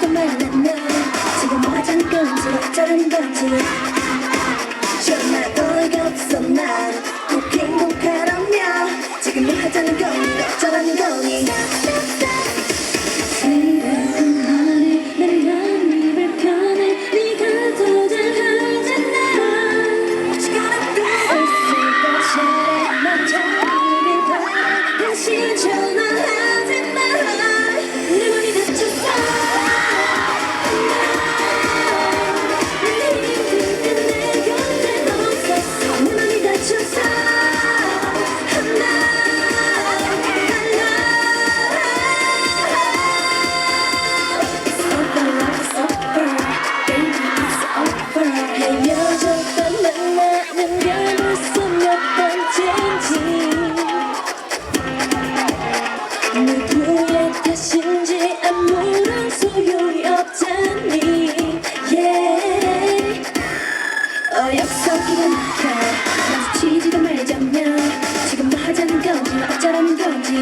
지금 뭐가 잔 건지 어쩌라는 건지. 널 약속이란 걸 마주치지도 말자면 지금 뭐 하자는 건지 어쩌라는 건지